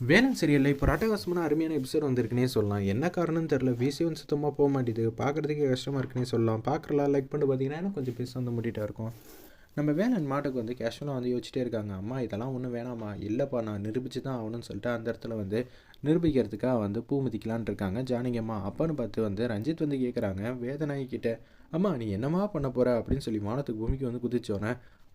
வேலன் சரியில்லை இப்போ அட்டகாசமான அருமையான எபிசோட் வந்திருக்குனே சொல்லலாம். என்ன காரணம்னு தெரில விசியும் சுத்தமாக போக மாட்டேது. பார்க்குறதுக்கே கஷ்டமாக இருக்குன்னே சொல்லலாம். பார்க்குறலாம் லைக் பண்ணிட்டு பார்த்தீங்கன்னா கொஞ்சம் பேச வந்து முட்டிட்டா இருக்கும். நம்ம வேலன் மாட்டுக்கு வந்து கேஷுவலாக வந்து யோசிச்சிட்டே இருக்காங்க. அம்மா இதெல்லாம் ஒன்றும் வேணாம்மா. இல்லைப்பா நான் நிரூபித்து தான் ஆகணும்னு சொல்லிட்டு அந்த இடத்துல வந்து நிரூபிக்கிறதுக்காக வந்து பூ மிதிக்கலான்னு இருக்காங்க ஜானகியம்மா அப்பான்னு பார்த்து வந்து ரஞ்சித் வந்து கேட்குறாங்க வேதனாயி கிட்ட அம்மா நீ என்னம்மா பண்ண போகிற அப்படின்னு சொல்லி வானத்துக்கு பூமிக்கு வந்து குதிச்சோன்னே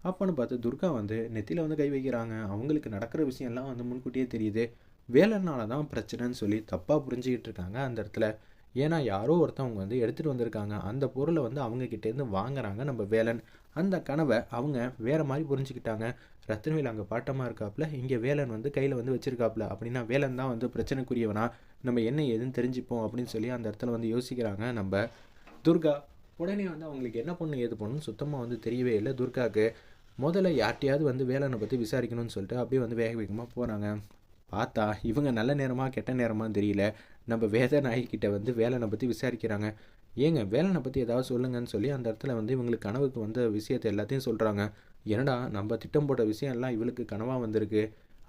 அப்போன்னு பார்த்து துர்கா வந்து நெத்தியில் வந்து கை வைக்கிறாங்க. அவங்களுக்கு நடக்கிற விஷயம்லாம் வந்து முன்கூட்டியே தெரியுது. வேலைனால தான் பிரச்சனைன்னு சொல்லி தப்பாக புரிஞ்சுக்கிட்டு இருக்காங்க அந்த இடத்துல. ஏன்னா யாரோ ஒருத்தவங்க வந்து எடுத்துகிட்டு வந்திருக்காங்க. அந்த பொருளை வந்து அவங்க கிட்டேருந்து வாங்குறாங்க நம்ம வேலன். அந்த கனவை அவங்க வேறு மாதிரி புரிஞ்சுக்கிட்டாங்க. ரத்னவேல் அங்கே பாட்டமாக இருக்காப்புல இங்கே வேலன் வந்து கையில் வந்து வச்சுருக்காப்புல. அப்படின்னா வேலன் தான் வந்து பிரச்சனைக்குரியவனா. நம்ம என்ன ஏதுன்னு தெரிஞ்சுப்போம் அப்படின்னு சொல்லி அந்த இடத்துல வந்து யோசிக்கிறாங்க நம்ம துர்கா. உடனே வந்து அவங்களுக்கு என்ன பண்ணு ஏது பண்ணுன்னு சுத்தமாக வந்து தெரியவே இல்லை துர்காவுக்கு. முதல்ல யார்ட்டையாவது வந்து வேலனை பற்றி விசாரிக்கணும்னு சொல்லிட்டு அப்படியே வந்து வேக வேகமாக போகிறாங்க பார்த்தா இவங்க நல்ல நேரமாக கெட்ட நேரமான்னு தெரியல. நம்ம வேத நாய்கிட்ட வந்து வேலனை பற்றி விசாரிக்கிறாங்க. ஏங்க வேலனை பற்றி ஏதாவது சொல்லுங்கன்னு சொல்லி அந்த இடத்துல வந்து இவங்களுக்கு கனவுக்கு வந்த விஷயத்தை எல்லாத்தையும் சொல்கிறாங்க என்னடா நம்ம திட்டம் போட்ட விஷயம் எல்லாம் இவளுக்கு கனவாக வந்திருக்கு.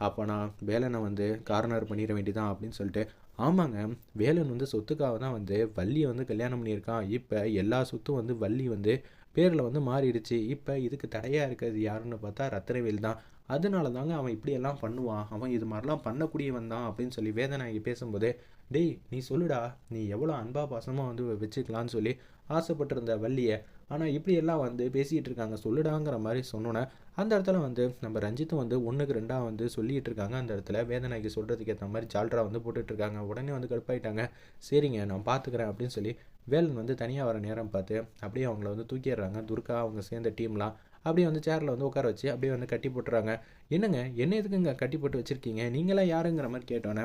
அப்போ நான் வேலனை வந்து கார்னர் பண்ணிட வேண்டியதான் அப்படின்னு சொல்லிட்டு. ஆமாங்க வேலன் வந்து சொத்துக்காக தான் வந்து வள்ளியை வந்து கல்யாணம் பண்ணியிருக்கான். இப்போ எல்லா சொத்தும் வந்து வள்ளி வந்து பேரில் வந்து மாறிடுச்சு. இப்போ இதுக்கு தடையாக இருக்கிறது யாருன்னு பார்த்தா ரத்னவேல் தான். அதனால தாங்க அவன் இப்படியெல்லாம் பண்ணுவான். அவன் இது மாதிரிலாம் பண்ணக்கூடியவன் தான் அப்படின்னு சொல்லி வேதனாகி பேசும்போது டேய் நீ சொல்லுடா. நீ எவ்வளோ அன்பா பாசமாக வந்து வச்சுக்கலான்னு சொல்லி ஆசைப்பட்டிருந்த வள்ளியை ஆனால் இப்படியெல்லாம் வந்து பேசிகிட்டு இருக்காங்க. சொல்லுடாங்கிற மாதிரி சொன்னோன்னே அந்த இடத்துல வந்து நம்ம ரஞ்சித்தும் வந்து ஒன்றுக்கு ரெண்டாக வந்து சொல்லிகிட்டு இருக்காங்க. அந்த இடத்துல வேதனைக்கு சொல்கிறதுக்கு ஏற்ற மாதிரி ஜால்ரா வந்து போட்டுட்ருக்காங்க உடனே வந்து கடுப்பாயிட்டாங்க. சரிங்க நான் பார்த்துக்கிறேன் அப்படின்னு சொல்லி வேலன் வந்து தனியாக வர நேரம் பார்த்து அப்படியே அவங்கள வந்து தூக்கிடுறாங்க. துர்கா அவங்க சேர்ந்த டீம்லாம் அப்படியே வந்து சேரில் வந்து உட்கார வச்சு அப்படியே வந்து கட்டி போட்டுறாங்க. என்னங்க என்ன எதுக்குங்க கட்டி போட்டு வச்சுருக்கீங்க? நீங்களாம் யாருங்கிற மாதிரி கேட்டோன்னே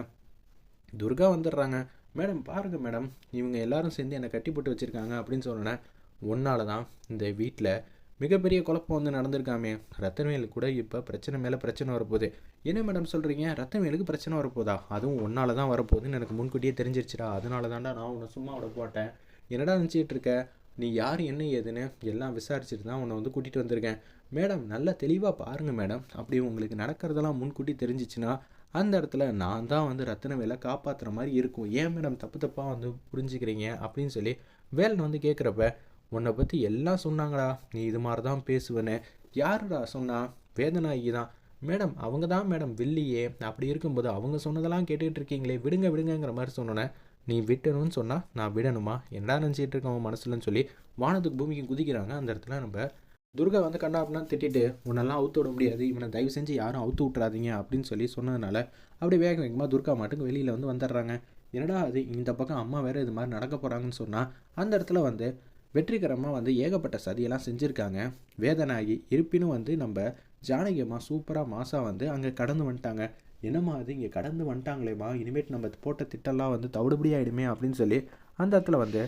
துர்கா வந்துடுறாங்க. மேடம் பாருங்கள் மேடம் இவங்க எல்லாரும் சேர்ந்து என்னை கட்டி போட்டு வச்சுருக்காங்க அப்படின்னு சொன்னேன் உன்னால தான் இந்த வீட்டில் மிகப்பெரிய குழப்பம் வந்து நடந்திருக்காமே. ரத்தனவேலு கூட இப்போ பிரச்சனை மேலே பிரச்சனை வரப்போகுது. என்ன மேடம் சொல்கிறீங்க ரத்தனவேலுக்கு பிரச்சனை வரப்போதா? அதுவும் உன்னால தான் வரப்போகுதுன்னு எனக்கு முன்கூட்டியே தெரிஞ்சிருச்சுடா. அதனால தான்டா நான் உன்னை சும்மா விட போட்டேன். என்னடா நினச்சிட்டு இருக்க? நீ யார் என்ன ஏதுன்னு எல்லாம் விசாரிச்சுட்டு தான் உன்னை வந்து கூட்டிகிட்டு வந்திருக்கேன். மேடம் நல்லா தெளிவாக பாருங்கள் மேடம். அப்படி உங்களுக்கு நடக்கிறதெல்லாம் முன்கூட்டி தெரிஞ்சிச்சுன்னா அந்த இடத்துல நான் தான் வந்து ரத்தன வேலை காப்பாற்றுற மாதிரி இருக்கும். ஏன் மேடம் தப்பு தப்பாக வந்து புரிஞ்சுக்கிறீங்க அப்படின்னு சொல்லி வேலன் வந்து கேட்குறப்ப உன்னை பற்றி எல்லாம் சொன்னாங்களா நீ இது மாதிரி தான் பேசுவேன்னு யாருடா சொன்னா? வேதநாயகி தான் மேடம் அவங்க தான் மேடம் வில்லியே. அப்படி இருக்கும்போது அவங்க சொன்னதெல்லாம் கேட்டுக்கிட்டு இருக்கீங்களே. விடுங்க விடுங்கங்கிற மாதிரி சொன்னோன்னே நீ விட்டணும்னு சொன்னால் நான் விடணுமா? என்ன நினச்சிட்டு இருக்கேன் அவன் மனசுலன்னு சொல்லி வானத்துக்கு பூமிக்கு குதிக்கிறாங்க. அந்த இடத்துல நம்ம துர்கா வந்து கண்ணா அப்படின்னா திட்டிட்டு உன்னெல்லாம் அவுத்து விட முடியாது. இவனை தயவு செஞ்சு யாரும் அவுத்து விட்றாதீங்க அப்படின்னு சொல்லி சொன்னதுனால அப்படியே வேக வேகமாக துர்கா மாட்டுக்கு வெளியில் வந்து வந்துடுறாங்க. என்னடா அது இந்த பக்கம் அம்மா வேறு இது மாதிரி நடக்க போகிறாங்கன்னு சொன்னால் அந்த இடத்துல வந்து வெற்றிகரமாக வந்து ஏகப்பட்ட சதியெல்லாம் செஞ்சுருக்காங்க. வேதனாகி இருப்பினும் வந்து நம்ம ஜானகியம்மா சூப்பராக மாதம் வந்து அங்கே கடந்து வந்துட்டாங்க. என்னம்மா அது? இங்கே கடந்து வந்துட்டாங்களேம்மா இனிமேட்டு நம்ம போட்ட திட்டம்லாம் வந்து தவிடுபடி ஆகிடுமே அப்படின்னு சொல்லி அந்த இடத்துல வந்து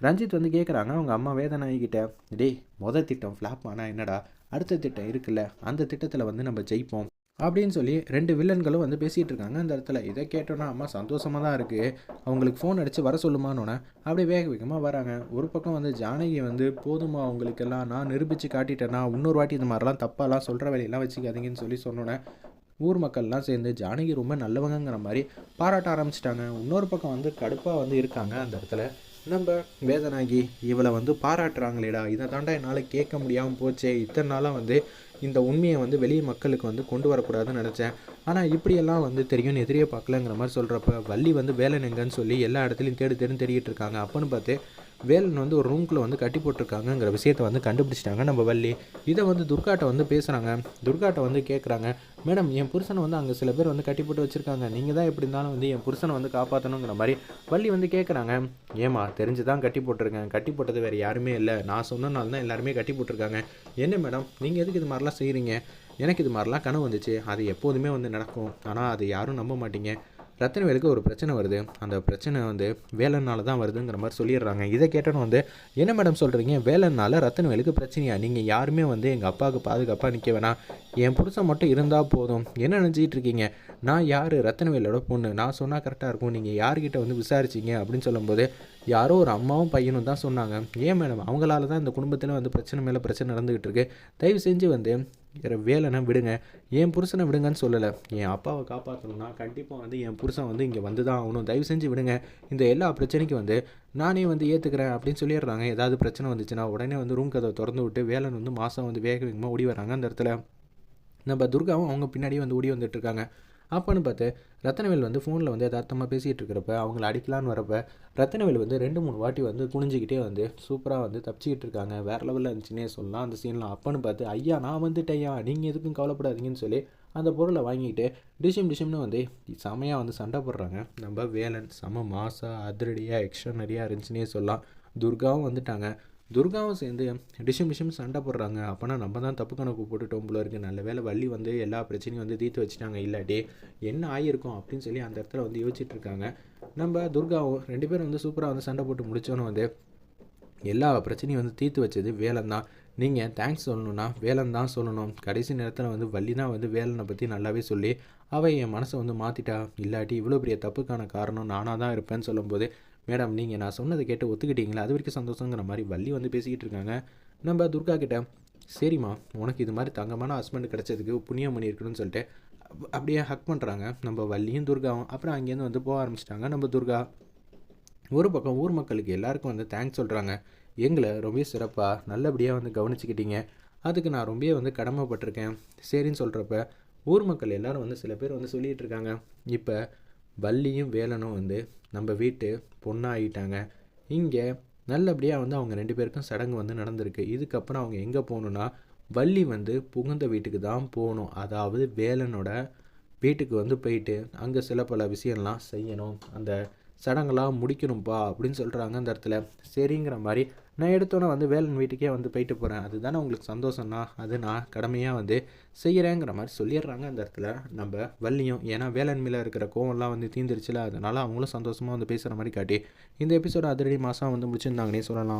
ரஞ்சித் வந்து கேட்குறாங்க அவங்க அம்மா வேதனாகிக்கிட்ட டேய் மொதல் திட்டம் ஃப்ளாப் ஆனால் என்னடா? அடுத்த திட்டம் இருக்குல்ல அந்த திட்டத்தில் வந்து நம்ம ஜெயிப்போம். அப்படின்னு சொல்லி ரெண்டு வில்லன்களும் வந்து பேசிகிட்டு இருக்காங்க அந்த இடத்துல இதை கேட்டோன்னா அம்மா சந்தோஷமாக தான் இருக்குது அவங்களுக்கு ஃபோன் அடித்து வர சொல்லுமானோன்னே அப்படியே வேக வேகமாக வராங்க. ஒரு பக்கம் வந்து ஜானகி வந்து போதுமா அவங்களுக்கெல்லாம் நான் நிரூபித்து காட்டிட்டேன்னா இன்னொரு வாட்டி இந்த மாதிரிலாம் தப்பாலாம் சொல்கிற வேலையெல்லாம் வச்சுக்காதீங்கன்னு சொல்லி சொன்னோன்னே ஊர் மக்கள்லாம் சேர்ந்து ஜானகி ரொம்ப நல்லவங்கிற மாதிரி பாராட்ட ஆரம்பிச்சிட்டாங்க. இன்னொரு பக்கம் வந்து கடுப்பாக வந்து இருக்காங்க அந்த இடத்துல. நம்ம வேதனாகி இவளை வந்து பாராட்டுறாங்களேடா. இதை தாண்டா என்னால் கேட்க முடியாமல் போச்சே. இத்தனை நாளாக வந்து இந்த உண்மையை வந்து வெளியே மக்களுக்கு வந்து கொண்டு வரக்கூடாதுன்னு நினச்சேன். ஆனால் இப்படியெல்லாம் வந்து தெரியும்னு எதிரியே பார்க்கலங்கிற மாதிரி சொல்கிறப்ப வள்ளி வந்து வேலை எங்கன்னு சொல்லி எல்லா இடத்துலையும் தேடி தேடி தேடிக்கிட்டு இருக்காங்க. அப்போன்னு பார்த்து வேலன் வந்து ஒரு ரூம்குள்ளே வந்து கட்டி போட்டிருக்காங்கங்கிற விஷயத்தை வந்து கண்டுபிடிச்சிட்டாங்க. நம்ம வள்ளி இதை வந்து துர்காட்ட வந்து பேசுகிறாங்க துர்காட்டை வந்து கேட்குறாங்க மேடம் என் புருஷனை வந்து அங்கே சில பேர் வந்து கட்டி போட்டு வச்சுருக்காங்க. நீங்கள் தான் எப்படி இருந்தாலும் வந்து என் புருஷனை வந்து காப்பாற்றணுங்கிற மாதிரி வள்ளி வந்து கேட்குறாங்க ஏமா தெரிஞ்சு தான் கட்டி போட்டிருக்கேன். கட்டி போட்டது வேறு யாருமே இல்லை. நான் சொன்னனால தான் எல்லாருமே கட்டி போட்டிருக்காங்க. என்ன மேடம் நீங்கள் எதுக்கு இது மாதிரிலாம் செய்கிறீங்க எனக்கு இது மாதிரிலாம் கனவு வந்துச்சு. அது எப்போதுமே வந்து நடக்கும். ஆனால் அது யாரும் நம்ப மாட்டீங்க. ரத்தனவேலுக்கு ஒரு பிரச்சனை வருது. அந்த பிரச்சனை வந்து வேலைனால தான் வருதுங்கிற மாதிரி சொல்லிடுறாங்க. இதை கேட்டோன்னு வந்து என்ன மேடம் சொல்கிறீங்க வேலைனால ரத்தனவேலுக்கு பிரச்சனையா? நீங்கள் யாருமே வந்து எங்கள் அப்பாவுக்கு பாதுகாப்பாக நிற்க வேணாம். என் புருஷன் மட்டும் இருந்தால் போதும். என்ன நினச்சிக்கிட்டு இருக்கீங்க? நான் யார்? ரத்தனவேலோட பொண்ணு. நான் சொன்னால் கரெக்டாக இருக்கும். நீங்கள் யார்கிட்ட வந்து விசாரிச்சிங்க? அப்படின்னு சொல்லும்போது யாரோ ஒரு அம்மாவும் பையனும் தான் சொன்னாங்க. ஏன் மேடம் அவங்களால தான் இந்த குடும்பத்தில் வந்து பிரச்சனை மேலே பிரச்சனை நடந்துக்கிட்டு இருக்கு. தயவு செஞ்சு வந்து வேலனை விடுங்க. என் புருஷனை விடுங்கன்னு சொல்லலை. என் அப்பாவை காப்பாற்றணும்னா கண்டிப்பாக வந்து என் புருஷன் வந்து இங்கே வந்து தான் ஆகணும். தயவு செஞ்சு விடுங்க. இந்த எல்லா பிரச்சனைக்கும் வந்து நானே வந்து ஏற்றுக்கிறேன் அப்படின்னு சொல்லிடுறாங்க. ஏதாவது பிரச்சனை வந்துச்சுன்னா உடனே வந்து ரூம் கதவை திறந்து விட்டு வேலன் வந்து மாதம் வந்து வேக வேகமாக ஓடி வராங்க அந்த இடத்துல. நம்ம துர்காவும் அவங்க பின்னாடியே வந்து ஓடி வந்துட்டுருக்காங்க அப்போன்னு பார்த்து ரத்தனவேல் வந்து ஃபோனில் வந்து யதார்த்தமாக பேசிகிட்டு இருக்கிறப்ப அவங்கள அடிக்கலான்னு வரப்ப ரத்தனவேல் வந்து ரெண்டு மூணு வாட்டி வந்து குனிஞ்சிக்கிட்டே வந்து சூப்பராக வந்து தப்பிச்சிக்கிட்டு இருக்காங்க. வேறு லெவலில் இருந்துச்சுன்னே சொல்லலாம். அந்த சீன்லாம் அப்போன்னு பார்த்து ஐயா நான் வந்துட்டேயா நீங்கள் எதுக்கும் கவலைப்படாதீங்கன்னு சொல்லி அந்த பொருளை வாங்கிட்டு டிஷிம் டிஷிம்னு வந்து செமையாக வந்து சண்டை போடுறாங்க. நம்ம வேலன் செம மாசா அதிரடியாக எக்ஸ்ட்ரனரியாக இருந்துச்சுன்னே சொல்லலாம். துர்காவும் வந்துட்டாங்க. துர்காவும் சேர்ந்து டிஷம் டிஷம் சண்டை போடுறாங்க. அப்போனா நம்ம தான் தப்பு கணக்கு போட்டுட்டோம் போல இருக்குது நல்ல வேலை வள்ளி வந்து எல்லா பிரச்சனையும் வந்து தீர்த்து வச்சுட்டாங்க. இல்லாட்டி என்ன ஆகியிருக்கும் அப்படின்னு சொல்லி அந்த இடத்துல வந்து யோசிச்சுட்டு இருக்காங்க. நம்ம துர்காவும் ரெண்டு பேரும் வந்து சூப்பராக வந்து சண்டை போட்டு முடித்தோன்னு வந்து எல்லா பிரச்சனையும் வந்து தீர்த்து வச்சது வேலன் தான். நீங்கள் தேங்க்ஸ் சொல்லணும்னா வேலன் தான் சொல்லணும். கடைசி நேரத்தில் வந்து வள்ளினா வந்து வேலனை பற்றி நல்லாவே சொல்லி அவள் என் மனசை வந்து மாற்றிட்டா இல்லாட்டி இவ்வளோ பெரிய தப்புக்கான காரணம் நானாக தான் இருப்பேன்னு சொல்லும்போது மேடம் நீங்கள் நான் சொன்னதை கேட்டு ஒத்துக்கிட்டீங்களா? அது வரைக்கும் சந்தோஷங்கிற மாதிரி வள்ளி வந்து பேசிக்கிட்டு இருக்காங்க. நம்ம துர்கா கிட்ட சரிம்மா உனக்கு இது மாதிரி தங்கமான ஹஸ்பண்ட் கிடச்சதுக்கு புண்ணியம் பண்ணியிருக்கணும்னு சொல்லிட்டு அப்~ அப்படியே ஹக் பண்ணுறாங்க நம்ம வள்ளியும் துர்காவும். அப்புறம் அங்கேருந்து வந்து போக ஆரம்பிச்சிட்டாங்க நம்ம துர்கா. ஒரு பக்கம் ஊர் மக்களுக்கு எல்லாருக்கும் வந்து தேங்க்ஸ் சொல்கிறாங்க எங்களை ரொம்ப சிறப்பாக நல்லபடியாக வந்து கவனிச்சுக்கிட்டீங்க. அதுக்கு நான் ரொம்பவே வந்து கடமைப்பட்டிருக்கேன். சரின்னு சொல்கிறப்ப ஊர் மக்கள் எல்லோரும் வந்து சில பேர் வந்து சொல்லிகிட்டு இருக்காங்க. இப்போ வள்ளியும் வேலனும் வந்து நம்ம வீட்டு பொண்ணாகிட்டாங்க இங்கே நல்லபடியாக வந்து அவங்க ரெண்டு பேருக்கும் சடங்கு வந்து நடந்திருக்கு. இதுக்கப்புறம் அவங்க எங்கே போகணுன்னா வள்ளி வந்து புகுந்த வீட்டுக்கு தான் போகணும். அதாவது வேலனோட வீட்டுக்கு வந்து போயிட்டு அங்கே சில பல விஷயம்லாம் செய்யணும். அந்த சடங்கெல்லாம் முடிக்கணும்ப்பா அப்படின்னு சொல்கிறாங்க அந்த இடத்துல. சரிங்கிற மாதிரி நான் எடுத்தோன்னே வந்து வேலன் வீட்டுக்கே வந்து போயிட்டு போகிறேன் அதுதானே உங்களுக்கு சந்தோஷம்னா? அது நான் கடமையாக வந்து செய்கிறேங்கிற மாதிரி சொல்லிடுறாங்க அந்த இடத்துல நம்ம வள்ளியும். ஏன்னா வேலன் மேலே இருக்கிற கோவம்லாம் வந்து தீந்துருச்சுல அதனால் அவங்களும் சந்தோஷமாக வந்து பேசுகிற மாதிரி காட்டி இந்த எபிசோட அதிரடி மாதம் வந்து முடிச்சிருந்தாங்கன்னே சொல்லலாம்.